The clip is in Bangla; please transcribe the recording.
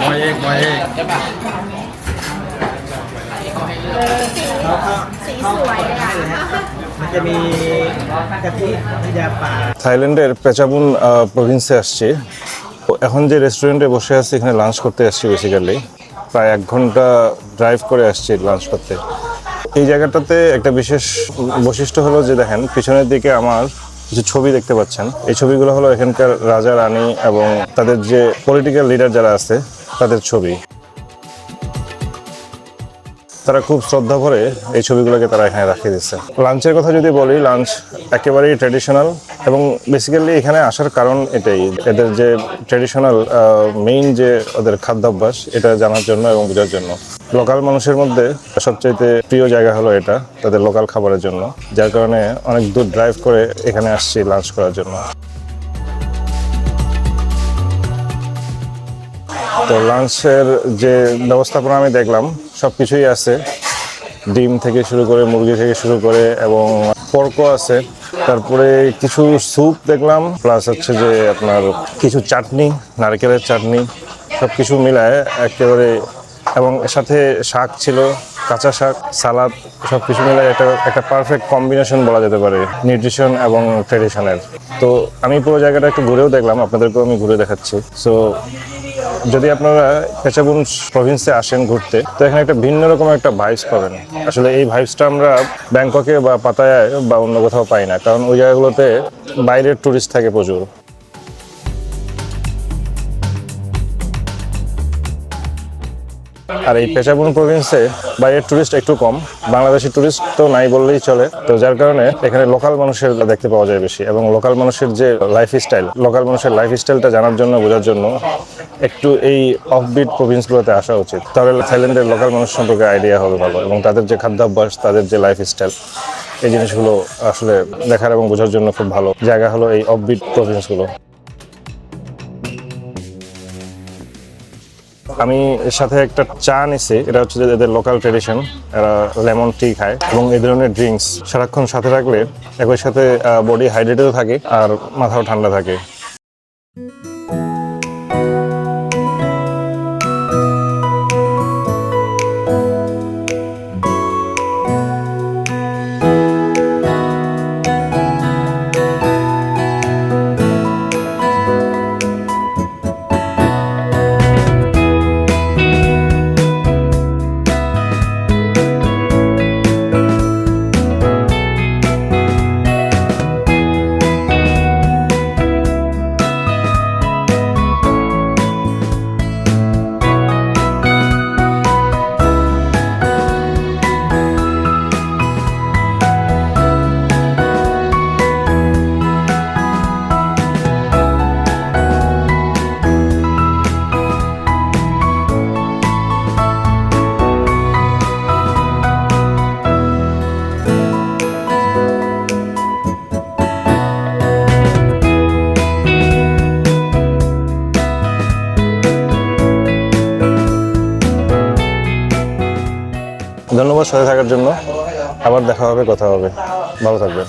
บอยเอกบอยเอก สีสวยเลยอ่ะ มันจะมีกะทิน้ำยาป่า থাইল্যান্ডের পেচাবুন প্রভিন্সে আসছি তো এখন যে রেস্টুরেন্টে বসে আছি এখানে লাঞ্চ করতে আসছি বেসিক্যালি প্রায় এক ঘন্টা ড্রাইভ করে আসছি লাঞ্চ করতে এই জায়গাটাতে একটা বিশেষ বৈশিষ্ট্য হলো যে দেখেন পিছনের দিকে আমার কিছু ছবি দেখতে পাচ্ছেন এই ছবিগুলো হলো এখানকার রাজা রানী এবং তাদের যে পলিটিক্যাল লিডার যারা আছে তাদের ছবি। তারা খুব শ্রদ্ধা ভরে এই ছবিগুলোকে তারা এখানে রাখিয়ে দিচ্ছে। লাঞ্চের কথা যদি বলি, লাঞ্চ একেবারেই ট্রেডিশনাল এবং বেসিক্যালি এখানে আসার কারণ এটাই। এদের যে ট্রেডিশনাল মেইন যে ওদের খাদ্যাভ্যাস, এটা জানার জন্য এবং বোঝার জন্য। লোকাল মানুষের মধ্যে সবচাইতে প্রিয় জায়গা হলো এটা, তাদের লোকাল খাবারের জন্য। যার কারণে অনেক দূর ড্রাইভ করে এখানে আসছি লাঞ্চ করার জন্য। তো লাঞ্চের যে ব্যবস্থাপনা আমি দেখলাম সব কিছুই আছে। ডিম থেকে শুরু করে, মুরগি থেকে শুরু করে এবং পর্কও আছে। তারপরে কিছু স্যুপ দেখলাম প্লাস হচ্ছে যে আপনার কিছু চাটনি, নারকেলের চাটনি সব কিছু মিলায় একেবারে এবং এর সাথে শাক ছিল, কাঁচা শাক, সালাদ সব কিছু মিলে একটা একটা পারফেক্ট কম্বিনেশন বলা যেতে পারে নিউট্রিশন এবং ট্রেডিশনের তো আমি পুরো জায়গাটা একটু ঘুরেও দেখলাম, আপনাদেরকেও আমি ঘুরে দেখাচ্ছি। সো যদি আপনারা পেচাবুন প্রভিন্সে আসেন ঘুরতে, তো এখানে একটা ভিন্ন রকম একটা ভাইবস পাবেন। আসলে এই ভাইবসটা আমরা ব্যাংককে বা পাতায়ায় বা অন্য কোথাও পাই না, কারণ ওই জায়গাগুলোতে বাইরের ট্যুরিস্ট থাকে প্রচুর। আর এই পেচাবুন প্রভিন্সে বাইরের ট্যুরিস্ট একটু কম, বাংলাদেশি ট্যুরিস্ট তো নাই বললেই চলে। তো যার কারণে এখানে লোকাল মানুষের দেখতে পাওয়া যায় বেশি, এবং লোকাল মানুষের যে লাইফ স্টাইল লোকাল মানুষের লাইফ স্টাইলটা জানার জন্য, বোঝার জন্য একটু এই অফবিট প্রভিন্সগুলোতে আসা উচিত। তাহলে থাইল্যান্ডের লোকাল মানুষ সম্পর্কে আইডিয়া হবে ভালো, এবং তাদের যে খাদ্যাভ্যাস, তাদের যে লাইফ স্টাইল এই জিনিসগুলো আসলে দেখার এবং বোঝার জন্য খুব ভালো জায়গা হলো এই অফবিট প্রভিন্সগুলো আমি এর সাথে একটা চা নিছি, এটা হচ্ছে এদের লোকাল ট্রেডিশন এরা লেমন টি খায়, এবং এই ধরনের ড্রিঙ্কস সারাক্ষণ সাথে রাখলে একই সাথে বডি হাইড্রেটেড থাকে আর মাথাও ঠান্ডা থাকে। ধন্যবাদ সাথে থাকার জন্য। আবার দেখা হবে কথা হবে। ভালো থাকবেন।